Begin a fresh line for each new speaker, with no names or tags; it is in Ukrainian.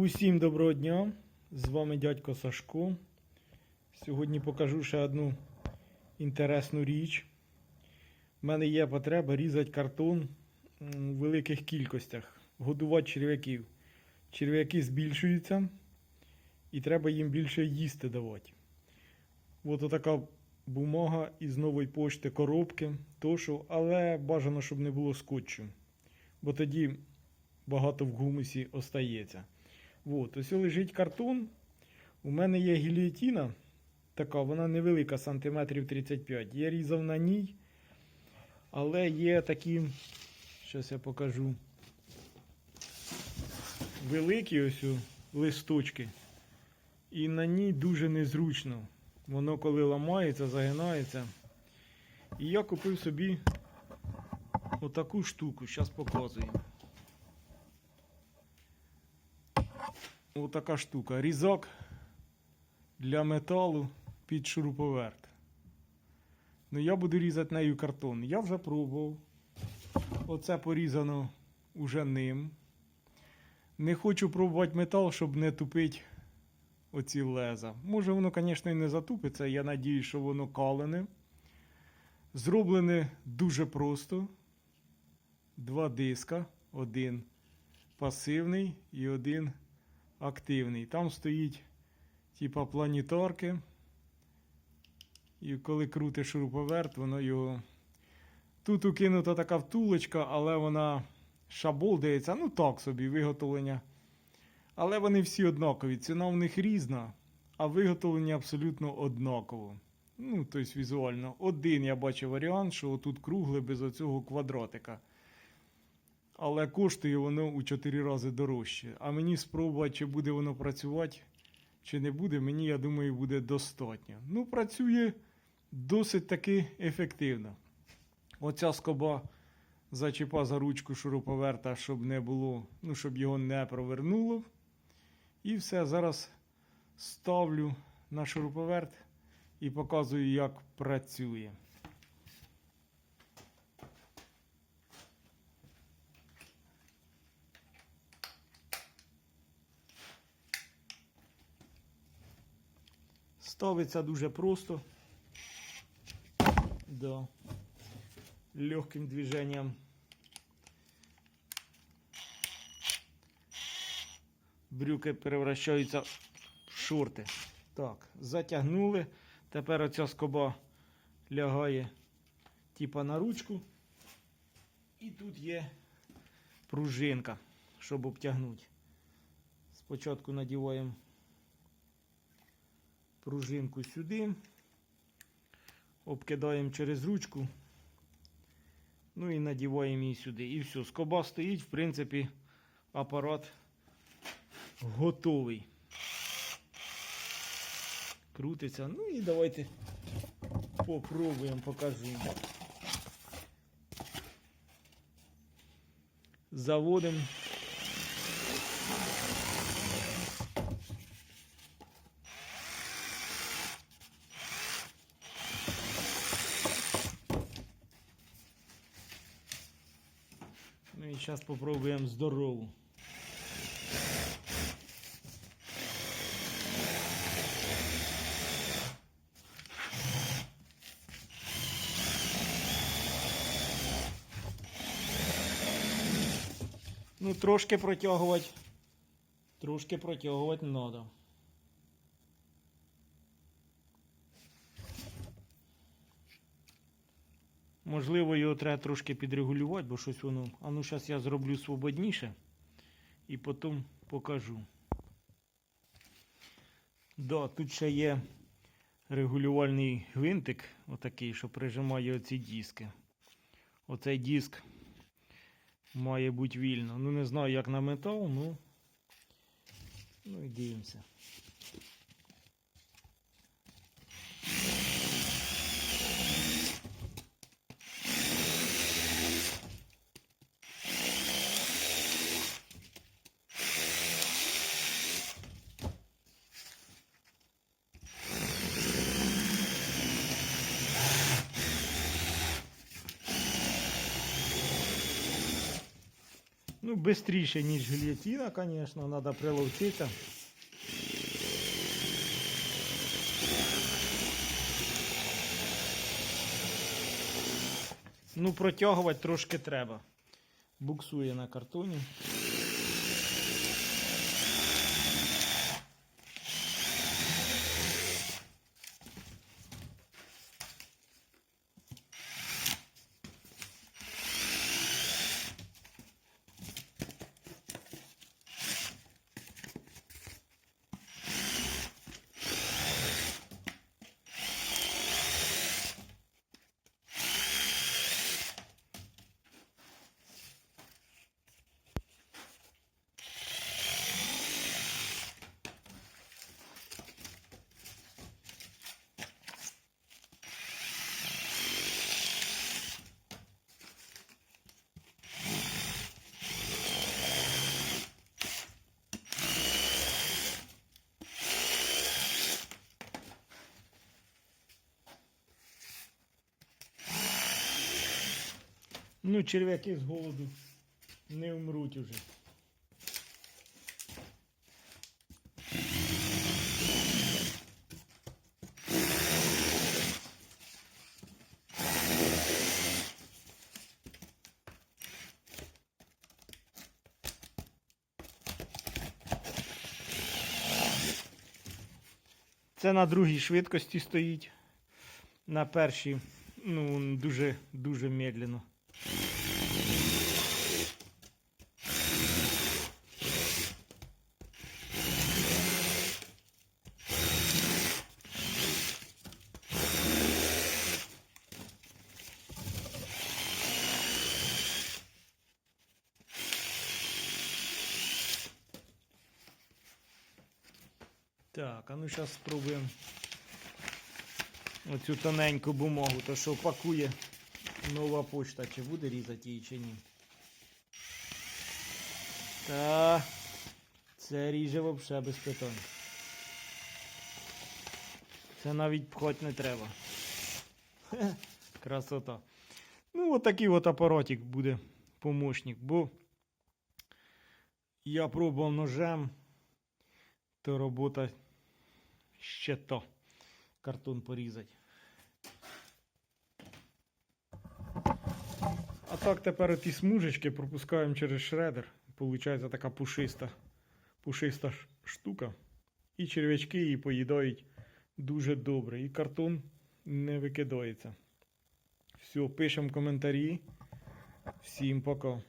Усім доброго дня! З вами дядько Сашко. Сьогодні покажу ще одну інтересну річ. У мене є потреба різати картон у великих кількостях, годувати черв'яків. Черв'яки збільшуються і треба їм більше їсти давати. От така бумага із нової пошти коробки, тошу, але бажано, щоб не було скотчу, бо тоді багато в гумусі остається. От, ось лежить картон. У мене є гільйотіна. Така, вона невелика, сантиметрів 35. Я різав на ній. Але є такі, зараз я покажу. Великі ось листочки. І на ній дуже незручно. Воно коли ламається, загинається. І я купив собі отаку штуку, зараз показую. Отака штука. Різак для металу під шуруповерт. Ну, я буду різати нею картон. Я вже пробував. Оце порізано уже ним. Не хочу пробувати метал, щоб не тупити оці леза. Може, воно, звісно, і не затупиться. Я надію, що воно калене. Зроблене дуже просто. Два диска. Один пасивний і один активний. Там стоїть типа планетарки. І коли крутиш шуруповерт, воно його. Тут укинута така втулочка, але вона шаболдається. Ну так собі, виготовлення. Але вони всі однакові. Ціна в них різна, а виготовлення абсолютно однаково. Ну, тобто візуально. Один я бачив варіант, що тут кругле без оцього квадратика. Але коштує воно у 4 рази дорожче. А мені спробувати, чи буде воно працювати, чи не буде, мені, я думаю, буде достатньо. Ну, працює досить таки ефективно. Оця скоба зачіпа за ручку шуруповерта, щоб не було, ну, щоб його не провернуло. І все, зараз ставлю на шуруповерт і показую, як працює. Ставиться дуже просто. Да. Легким движением. Брюки превращаються в шорти. Так, затягнули. Тепер оця скоба лягає типа на ручку. І тут є пружинка, щоб обтягнути. Спочатку надіваємо пружинку сюди, обкидаємо через ручку, ну і надіваємо її сюди. І все, скоба стоїть, в принципі, апарат готовий. Крутиться. Ну і давайте попробуємо, покажу. Заводимо. І зараз попробуємо здорову. Ну, трошки протягувати. Трошки протягувати треба. Можливо, його треба трошки підрегулювати, бо щось воно. А ну зараз я зроблю свободніше і потім покажу. Да, тут ще є регулювальний гвинтик, отакий, що прижимає оці диски. Оцей диск має бути вільно. Ну не знаю, як на метал, ну, ну і дивимося. Ну, швидше, ніж гільотина, звісно, треба приловчитися. Ну, протягувати трошки треба. Буксує на картоні. Ну, черв'яки з голоду не вмруть уже. Це на другій швидкості стоїть. На першій, ну, дуже, дуже медленно. Так, а ну зараз спробуємо оцю тоненьку бумагу, то що пакує нова почта, чи буде різати її, чи ні. Та це ріже взагалі без питань. Це навіть пхать не треба. Красота. Ну, от такий от апаратик буде помощник, бо я пробував ножем, то робота ще то. Картон порізати. А так тепер ті смужечки пропускаємо через шредер. Получається така пушиста, пушиста штука. І черв'ячки її поїдають дуже добре. І картон не викидається. Все, пишемо коментарі. Всім пока.